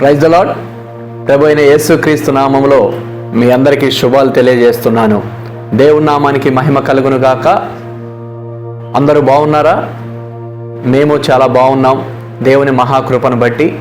Praise the ప్రభు అయిన యేసుక్రీస్తు నామములో మీ అందరికీ శుభాలు తెలియజేస్తున్నాను. దేవుని నామానికి మహిమ కలుగును గాక. అందరూ బాగున్నారా? మేము చాలా బాగున్నాం. దేవుని మహాకృపను బట్టి.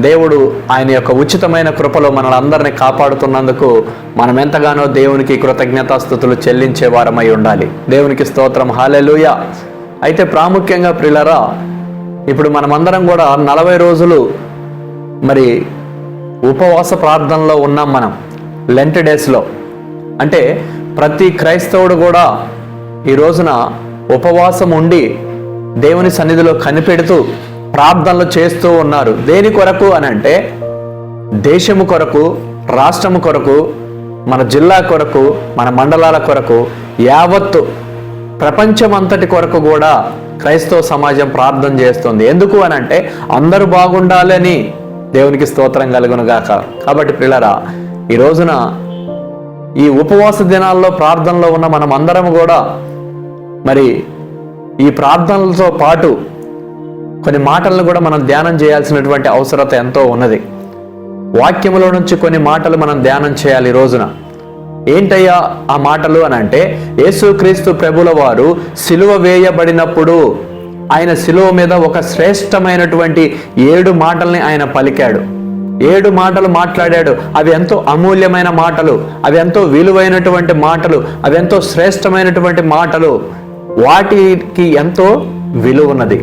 దేవుడు ఆయన యొక్క ఉచితమైన కృపలో మనల్ని అందరినీ కాపాడుతున్నందుకు మనం ఎంతగానో దేవునికి కృతజ్ఞతాస్థుతులు చెల్లించే వారమై ఉండాలి. దేవునికి స్తోత్రం. హాలెలుయ అయితే ప్రాముఖ్యంగా ప్రిలరా ఇప్పుడు మనమందరం కూడా నలభై రోజులు మరి ఉపవాస ప్రార్థనలో ఉన్నాం మనం లెంట్ డేస్లో అంటే ప్రతి క్రైస్తవుడు కూడా ఈ రోజున ఉపవాసం ఉండి దేవుని సన్నిధిలో కనిపెడుతూ ప్రార్థనలు చేస్తూ ఉన్నారు. దేని కొరకు అని అంటే దేశము కొరకు రాష్ట్రము కొరకు మన జిల్లా కొరకు మన మండలాల కొరకు యావత్తు ప్రపంచమంతటి కొరకు కూడా క్రైస్తవ సమాజం ప్రార్థన చేస్తుంది. ఎందుకు అని అంటే అందరూ బాగుండాలని దేవునికి స్తోత్రం కలుగును గాక కాబట్టి పిల్లరా ఈ రోజున ఈ ఉపవాస దినాల్లో ప్రార్థనలో ఉన్న మనం అందరం కూడా మరి ఈ ప్రార్థనలతో పాటు కొన్ని మాటలను కూడా మనం ధ్యానం చేయాల్సినటువంటి అవసరత ఎంతో ఉన్నది. వాక్యములో నుంచి కొన్ని మాటలు మనం ధ్యానం చేయాలి ఈ రోజున. ఏంటయ్యా ఆ మాటలు అని అంటే యేసుక్రీస్తు ప్రభుల వారు సిలువ వేయబడినప్పుడు ఆయన శిలువ మీద ఒక శ్రేష్టమైనటువంటి ఏడు మాటల్ని ఆయన పలికాడు. ఏడు మాటలు మాట్లాడాడు. అవి ఎంతో అమూల్యమైన మాటలు. అవి ఎంతో విలువైనటువంటి మాటలు. అవి ఎంతో శ్రేష్టమైనటువంటి మాటలు. వాటికి ఎంతో విలువ ఉన్నది.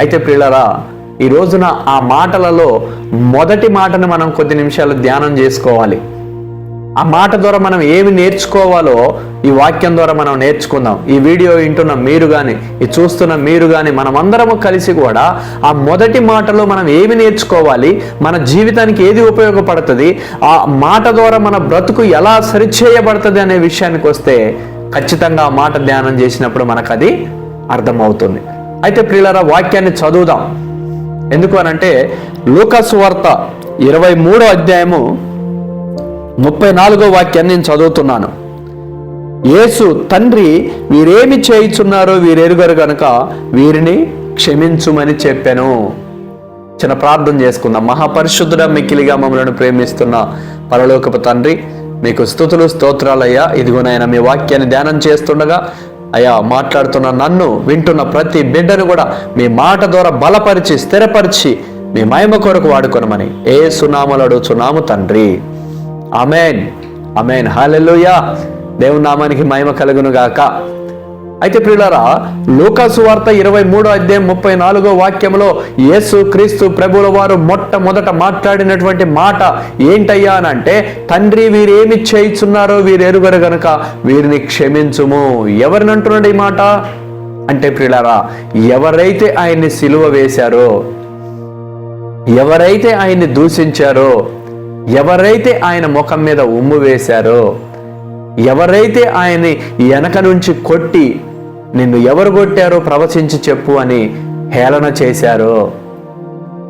అయితే పిల్లరా ఈ రోజున ఆ మాటలలో మొదటి మాటను మనం కొద్ది నిమిషాలు ధ్యానం చేసుకోవాలి. ఆ మాట ద్వారా మనం ఏమి నేర్చుకోవాలో ఈ వాక్యం ద్వారా మనం నేర్చుకుందాం. ఈ వీడియో వింటున్న మీరు కానీ ఈ చూస్తున్న మీరు కానీ మనం అందరము కలిసి కూడా ఆ మొదటి మాటలో మనం ఏమి నేర్చుకోవాలి మన జీవితానికి ఏది ఉపయోగపడుతుంది ఆ మాట ద్వారా మన బ్రతుకు ఎలా సరిచేయబడుతుంది అనే విషయానికి వస్తే ఖచ్చితంగా ఆ మాట ధ్యానం చేసినప్పుడు మనకు అది అర్థమవుతుంది. అయితే ప్రియులరా వాక్యాన్ని చదువుదాం. ఎందుకు అనంటే లూకాసు వార్త ఇరవై మూడో అధ్యాయము ముప్పై నాలుగో వాక్యాన్ని నేను చదువుతున్నాను. యేసు తండ్రి వీరేమి చేయుచున్నారో వీరెరుగరు గనుక వీరిని క్షమించుమని చెప్పాను. చిన్న ప్రార్థన చేసుకుందాం. మహాపరిశుద్ధుడ మిక్కిలిగా మమ్మల్ని ప్రేమిస్తున్న పరలోకపు తండ్రి మీకు స్థుతులు స్తోత్రాలయ్యా. ఇదిగోనైనా మీ వాక్యాన్ని ధ్యానం చేస్తుండగా అయ్యా మాట్లాడుతున్న నన్ను వింటున్న ప్రతి బిడ్డను కూడా మీ మాట ద్వారా బలపరిచి స్థిరపరిచి మీ మహిమ కొరకు వాడుకొనమని ఏ సునామలు అడుగుచున్నాము తండ్రి. అమెన్ అమెన్ హాలెలుయా దేవుని నామానికి మహిమ కలుగును గాక. అయితే ప్రియులరా లూకాసు వార్త ఇరవై మూడో అధ్యాయం ముప్పై నాలుగో వాక్యంలో యేసు క్రీస్తు ప్రభుల వారు మొట్టమొదట మాట్లాడినటువంటి మాట ఏంటయ్యా అని అంటే తండ్రి వీరేమి చేయిచున్నారో వీరు ఎరుగరు గనుక వీరిని క్షమించుము. ఎవరిని అంటున్నాడు ఈ మాట? అంటే ప్రియులరా ఎవరైతే ఆయన్ని సిలువ వేశారో ఎవరైతే ఆయన్ని దూషించారో ఎవరైతే ఆయన ముఖం మీద ఉమ్ము వేశారో ఎవరైతే ఆయన్ని వెనక నుంచి కొట్టి నిన్ను ఎవరు కొట్టారో ప్రవచించి చెప్పు అని హేళన చేశారో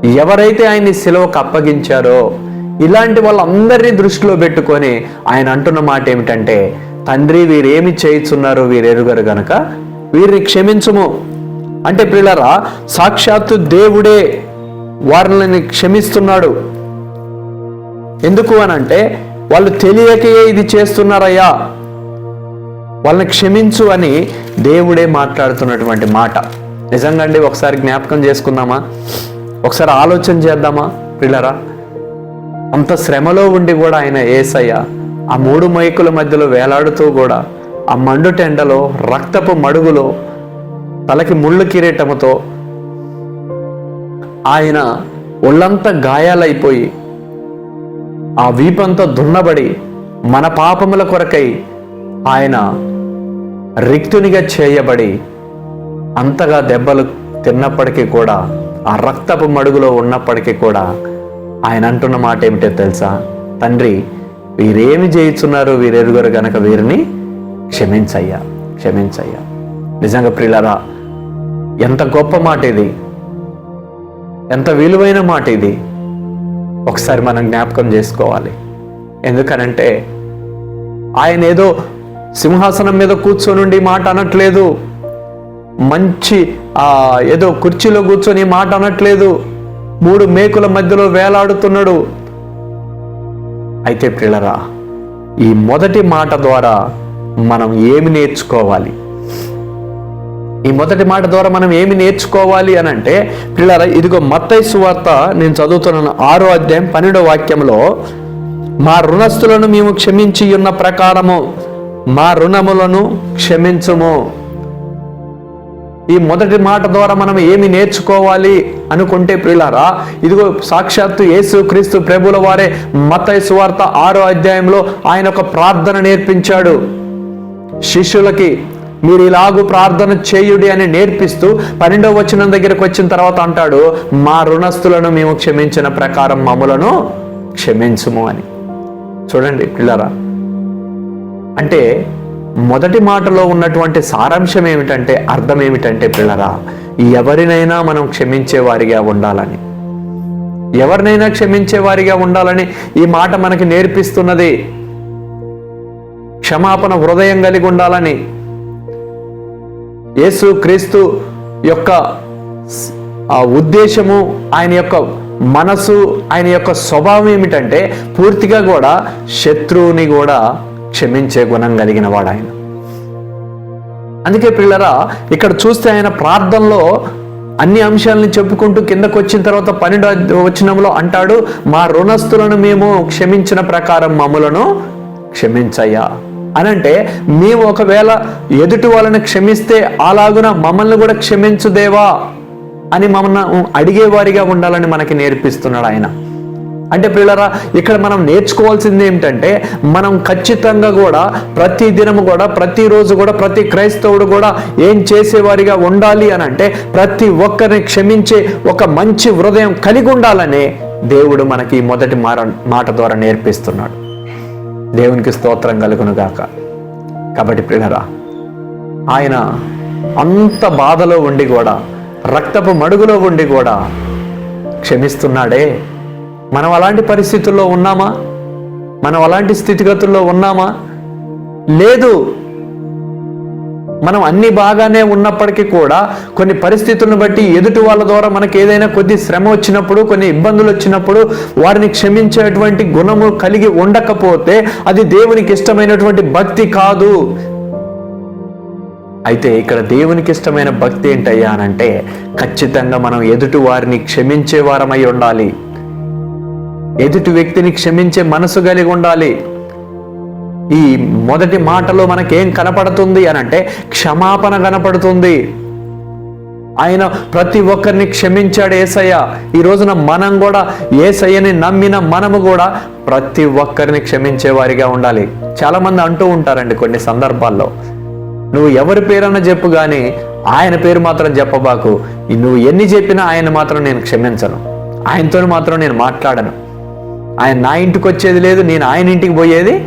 ఎవరైతే ఆయన్ని సెలవుకు అప్పగించారో ఇలాంటి వాళ్ళందరినీ దృష్టిలో పెట్టుకొని ఆయన అంటున్న మాట ఏమిటంటే తండ్రి వీరేమి చేయుచున్నారో వీరెరుగరు గనక వీరిని క్షమించుము. అంటే పిల్లరా సాక్షాత్తు దేవుడే వారిని క్షమిస్తున్నాడు. ఎందుకు అని అంటే వాళ్ళు తెలియకే ఇది చేస్తున్నారయ్యా. వాళ్ళని క్షమించు అని దేవుడే మాట్లాడుతున్నటువంటి మాట. నిజంగా అండి ఒకసారి జ్ఞాపకం చేసుకుందామా? ఒకసారి ఆలోచన చేద్దామా పిల్లరా? అంత శ్రమలో ఉండి కూడా ఆయన ఏసయ్య ఆ మూడు మైకుల మధ్యలో వేలాడుతూ కూడా ఆ మండు టెండలో రక్తపు మడుగులో తలకి ముళ్ళు కిరీటముతో ఆయన ఒళ్ళంతా గాయాలైపోయి ఆ వీపంతో దున్నబడి మన పాపముల కొరకై ఆయన రిక్తునిగా చేయబడి అంతగా దెబ్బలు తిన్నప్పటికీ కూడా ఆ రక్తపు మడుగులో ఉన్నప్పటికీ కూడా ఆయన అంటున్న మాట ఏమిటో తెలుసా? తండ్రి వీరేమి చేయుచున్నారు వీరెరుగురు గనక వీరిని క్షమించయ్యా క్షమించయ్యా. నిజంగా ప్రియులరా ఎంత గొప్ప మాట ఇది ఎంత విలువైన మాట ఇది ఒకసారి మనం జ్ఞాపకం చేసుకోవాలి. ఎందుకనంటే ఆయన ఏదో సింహాసనం మీద కూర్చొని మాట అనట్లేదు. మంచి ఏదో కుర్చీలో కూర్చొని మాట అనట్లేదు. మూడు మేకుల మధ్యలో వేలాడుతున్నాడు. అయితే పిల్లరా ఈ మొదటి మాట ద్వారా మనం ఏమి నేర్చుకోవాలి? ఈ మొదటి మాట ద్వారా మనం ఏమి నేర్చుకోవాలి అని అంటే పిల్లరా ఇదిగో మత్తై సువార్త నేను చదువుతున్నాను ఆరో అధ్యాయం పన్నెండో వాక్యంలో మా రుణస్థులను మేము క్షమించి ఉన్న ప్రకారము మా రుణములను క్షమించుము. ఈ మొదటి మాట ద్వారా మనం ఏమి నేర్చుకోవాలి అనుకుంటే ప్రిలారా ఇదిగో సాక్షాత్తు యేసు క్రీస్తు ప్రభుల వారే మతయ సువార్త ఆరో అధ్యాయంలో ఆయన ఒక ప్రార్థన నేర్పించాడు. శిష్యులకి మీరు ఇలాగూ ప్రార్థన చేయుడి అని నేర్పిస్తూ పన్నెండవ వచనం దగ్గరకు వచ్చిన తర్వాత అంటాడు మా రుణస్థులను మేము క్షమించిన ప్రకారం మములను క్షమించుము అని. చూడండి పిల్లరా అంటే మొదటి మాటలో ఉన్నటువంటి సారాంశం ఏమిటంటే అర్థం ఏమిటంటే పిల్లరా ఎవరినైనా మనం క్షమించేవారిగా ఉండాలని. ఎవరినైనా క్షమించేవారిగా ఉండాలని ఈ మాట మనకి నేర్పిస్తున్నది. క్షమాపణ హృదయం కలిగి ఉండాలని. యేసు క్రీస్తు యొక్క ఆ ఉద్దేశము ఆయన యొక్క మనసు ఆయన యొక్క స్వభావం ఏమిటంటే పూర్తిగా కూడా శత్రువుని కూడా క్షమించే గుణం కలిగిన వాడు ఆయన. అందుకే పిల్లరా ఇక్కడ చూస్తే ఆయన ప్రార్థనలో అన్ని అంశాలను చెప్పుకుంటూ కిందకు వచ్చిన తర్వాత పన్నెండు వచ్చినంలో అంటాడు మా రుణస్థులను మేము క్షమించిన ప్రకారం మమ్మలను క్షమించయ్యా. అనంటే మేము ఒకవేళ ఎదుటి వాళ్ళని క్షమిస్తే అలాగున మమ్మల్ని కూడా క్షమించు దేవా అని మమ్మల్ని అడిగేవారిగా ఉండాలని మనకి నేర్పిస్తున్నాడు ఆయన. అంటే పిల్లరా ఇక్కడ మనం నేర్చుకోవాల్సింది ఏమిటంటే మనం ఖచ్చితంగా కూడా ప్రతి దినము కూడా ప్రతిరోజు కూడా ప్రతి క్రైస్తవుడు కూడా ఏం చేసేవారిగా ఉండాలి అని అంటే ప్రతి ఒక్కరిని క్షమించే ఒక మంచి హృదయం కలిగి ఉండాలనే దేవుడు మనకి మొదటి మాట ద్వారా నేర్పిస్తున్నాడు. దేవునికి స్తోత్రం కలుగును గాక. కాబట్టి పిల్లరా ఆయన అంత బాధలో ఉండి కూడా రక్తపు మడుగులో ఉండి కూడా క్షమిస్తున్నాడే. మనం అలాంటి పరిస్థితుల్లో ఉన్నామా? మనం అలాంటి స్థితిగతుల్లో ఉన్నామా? లేదు మనం అన్ని బాగానే ఉన్నప్పటికీ కూడా కొన్ని పరిస్థితులను బట్టి ఎదుటి వాళ్ళ ద్వారా మనకి ఏదైనా కొద్ది శ్రమ వచ్చినప్పుడు కొన్ని ఇబ్బందులు వచ్చినప్పుడు వారిని క్షమించేటువంటి గుణము కలిగి ఉండకపోతే అది దేవునికి ఇష్టమైనటువంటి భక్తి కాదు. అయితే ఇక్కడ దేవునికి ఇష్టమైన భక్తి ఏంటయ్యా అనంటే ఖచ్చితంగా మనం ఎదుటి వారిని క్షమించే వారమై ఉండాలి. ఎదుటి వ్యక్తిని క్షమించే మనసు కలిగి ఉండాలి. ఈ మొదటి మాటలో మనకేం కనపడుతుంది అని అంటే క్షమాపణ కనపడుతుంది. ఆయన ప్రతి ఒక్కరిని క్షమించాడు ఏసయ్య. ఈ రోజున మనం కూడా ఏసయ్యని నమ్మిన మనము కూడా ప్రతి ఒక్కరిని క్షమించే వారిగా ఉండాలి. చాలా మంది అంటూ ఉంటారండి కొన్ని సందర్భాల్లో. నువ్వు ఎవరి పేరన్నా చెప్పు కానీ ఆయన పేరు మాత్రం చెప్పబాకు. నువ్వు ఎన్ని చెప్పినా ఆయన మాత్రం నేను క్షమించను. ఆయనతో మాత్రం నేను మాట్లాడను. ఆయన నా ఇంటికి వచ్చేది లేదు నేను ఆయన ఇంటికి పోయేది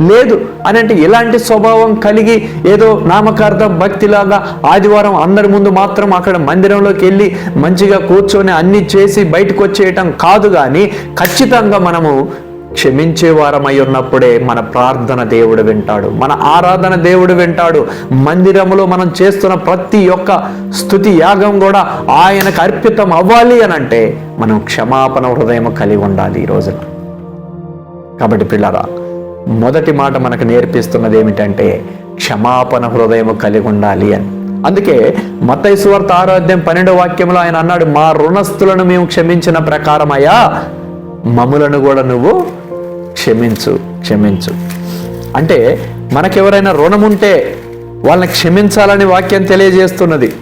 లేదు అని అంటే ఇలాంటి స్వభావం కలిగి ఏదో నామకార్థం భక్తిలాగా ఆదివారం అందరి ముందు మాత్రం అక్కడ మందిరంలోకి వెళ్ళి మంచిగా కూర్చొని అన్ని చేసి బయటకు వచ్చేయటం కాదు కానీ ఖచ్చితంగా మనము క్షమించే వారమై ఉన్నప్పుడే మన ప్రార్థన దేవుడు వింటాడు. మన ఆరాధన దేవుడు వింటాడు. మందిరములో మనం చేస్తున్న ప్రతి ఒక్క స్థుతి యాగం కూడా ఆయనకు అర్పితం అవ్వాలి అని అంటే మనం క్షమాపణ హృదయం కలిగి ఉండాలి ఈ రోజున. కాబట్టి పిల్లరా మొదటి మాట మనకు నేర్పిస్తున్నది ఏమిటంటే క్షమాపణ హృదయం కలిగి ఉండాలి అని. అందుకే మతైశ్వర్త ఆరాధ్యం ఆరో పన్నెండో వాక్యంలో ఆయన అన్నాడు మా రుణస్థులను మేము క్షమించిన ప్రకారమయ్యా మములను కూడా నువ్వు క్షమించు క్షమించు. అంటే మనకెవరైనా రుణం ఉంటే వాళ్ళని క్షమించాలని వాక్యం తెలియజేస్తున్నది.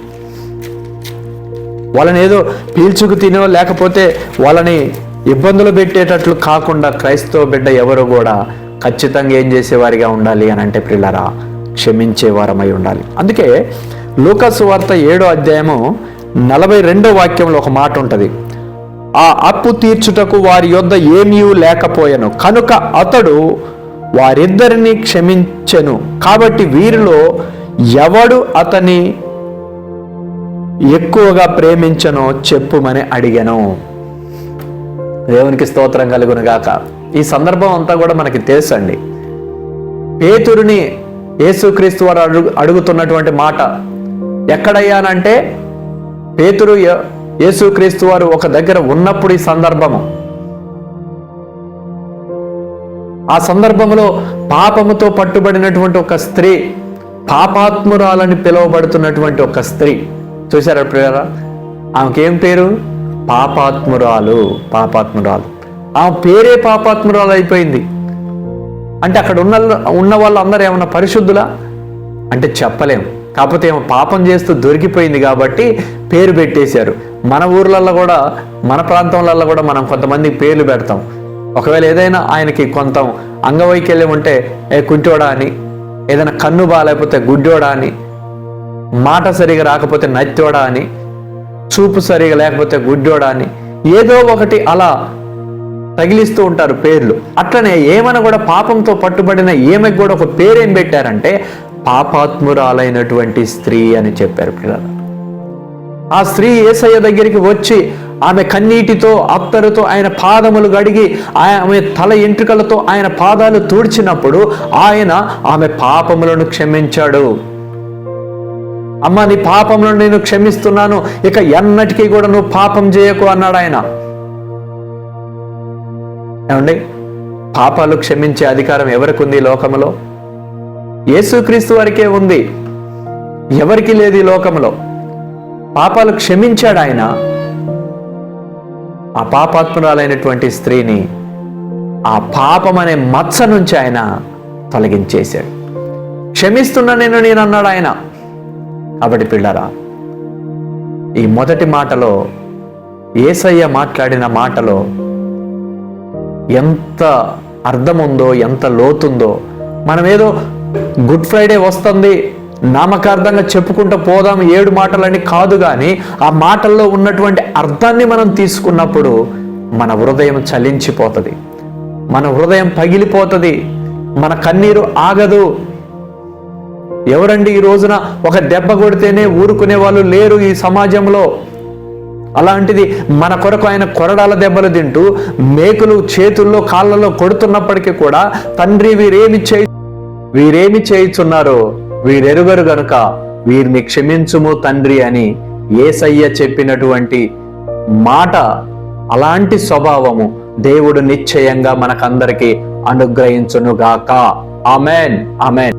వాళ్ళని ఏదో పీల్చుకు తినో లేకపోతే వాళ్ళని ఇబ్బందులు పెట్టేటట్లు కాకుండా క్రైస్తవ బిడ్డ ఎవరు కూడా ఖచ్చితంగా ఏం చేసేవారిగా ఉండాలి అని అంటే పిల్లరా క్షమించేవారమై ఉండాలి. అందుకే లూకసు వార్త ఏడో అధ్యాయము నలభై రెండో వాక్యంలో ఒక మాట ఉంటుంది. ఆ అప్పు తీర్చుటకు వారి యొద్ద ఏమీ లేకపోయాను. కనుక అతడు వారిద్దరిని క్షమించెను. కాబట్టి వీరిలో ఎవడు అతని ఎక్కువగా ప్రేమించనో చెప్పుమని అడిగాను. దేవునికి స్తోత్రం కలుగును గాక ఈ సందర్భం అంతా కూడా మనకి తెలుసండి. పేతురుని యేసుక్రీస్తు వారు అడుగు అడుగుతున్నటువంటి మాట ఎక్కడయ్యానంటే పేతురు యేసుక్రీస్తు వారు ఒక దగ్గర ఉన్నప్పుడు ఈ సందర్భము. ఆ సందర్భంలో పాపముతో పట్టుబడినటువంటి ఒక స్త్రీ పాపాత్మురాలని పిలువబడుతున్నటువంటి ఒక స్త్రీ. చూశారా ప్రియరా ఆమెకేం పేరు? పాపాత్మురాలు పాపాత్మురాలు. ఆమె పేరే పాపాత్మురాలు అయిపోయింది. అంటే అక్కడ ఉన్న ఉన్న వాళ్ళందరూ ఏమైనా పరిశుద్ధులా? అంటే చెప్పలేం. కాకపోతే ఏమో పాపం చేస్తూ దొరికిపోయింది కాబట్టి పేరు పెట్టేశారు. మన ఊర్లలో కూడా మన ప్రాంతంలలో కూడా మనం కొంతమంది పేర్లు పెడతాం. ఒకవేళ ఏదైనా ఆయనకి కొంత అంగవైకల్యం ఉంటే ఏ కుంటోడా అని ఏదైనా కన్ను బాగాలేకపోతే గుడ్డోడా అని మాట సరిగా రాకపోతే నత్తోడా అని చూపు సరిగా లేకపోతే గుడ్డోడా అని ఏదో ఒకటి అలా తగిలిస్తూ ఉంటారు పేర్లు. అట్లనే ఏమైనా కూడా పాపంతో పట్టుబడిన ఏమకి కూడా ఒక పేరేం పెట్టారంటే పాపాత్మురాలైనటువంటి స్త్రీ అని చెప్పారు పిల్లలు. ఆ స్త్రీ ఏసయ్య దగ్గరికి వచ్చి ఆమె కన్నీటితో అత్తరుతో ఆయన పాదములు గడిగి ఆమె తల ఎంట్రుకలతో ఆయన పాదాలు తూడ్చినప్పుడు ఆయన ఆమె పాపములను క్షమించాడు. అమ్మ నీ పాపములను నేను క్షమిస్తున్నాను. ఇక ఎన్నటికీ కూడా నువ్వు పాపం చేయకు అన్నాడు ఆయన. ఏమండి? పాపాలు క్షమించే అధికారం ఎవరికి ఉంది ఈ లోకంలో యేసుక్రీస్తు వారికే ఉంది. ఎవరికి లేదు ఈ లోకంలో పాపాలు క్షమించాడు ఆయన. ఆ పాపాత్మురాలైనటువంటి స్త్రీని ఆ పాపం అనే మచ్చ నుంచి ఆయన తొలగించేశాడు. క్షమిస్తున్నా నేను నేను అన్నాడు ఆయన. కాబట్టి పిల్లరా ఈ మొదటి మాటలో ఏసయ్య మాట్లాడిన మాటలో ఎంత అర్థం ఉందో ఎంత లోతుందో. మనం ఏదో గుడ్ ఫ్రైడే వస్తుంది నామకార్థంగా చెప్పుకుంటూ పోదాం ఏడు మాటలని కాదు కానీ ఆ మాటల్లో ఉన్నటువంటి అర్థాన్ని మనం తీసుకున్నప్పుడు మన హృదయం చలించిపోతుంది. మన హృదయం పగిలిపోతుంది. మన కన్నీరు ఆగదు. ఎవరండి ఈ రోజున ఒక దెబ్బ కొడితేనే ఊరుకునే వాళ్ళు లేరు ఈ సమాజంలో? అలాంటిది మన కొరకు ఆయన కొరడాల దెబ్బలు తింటూ మేకులు చేతుల్లో కాళ్ళలో కొడుతున్నప్పటికీ కూడా తండ్రి వీరేమి చేయి వీరేమి చేయుచున్నారో వీరెరుగరు గనుక వీరిని క్షమించుము తండ్రి అని ఏసయ్య చెప్పినటువంటి మాట అలాంటి స్వభావము దేవుడు నిశ్చయంగా మనకందరికీ అనుగ్రహించునుగాక. ఆమెన్. ఆమెన్.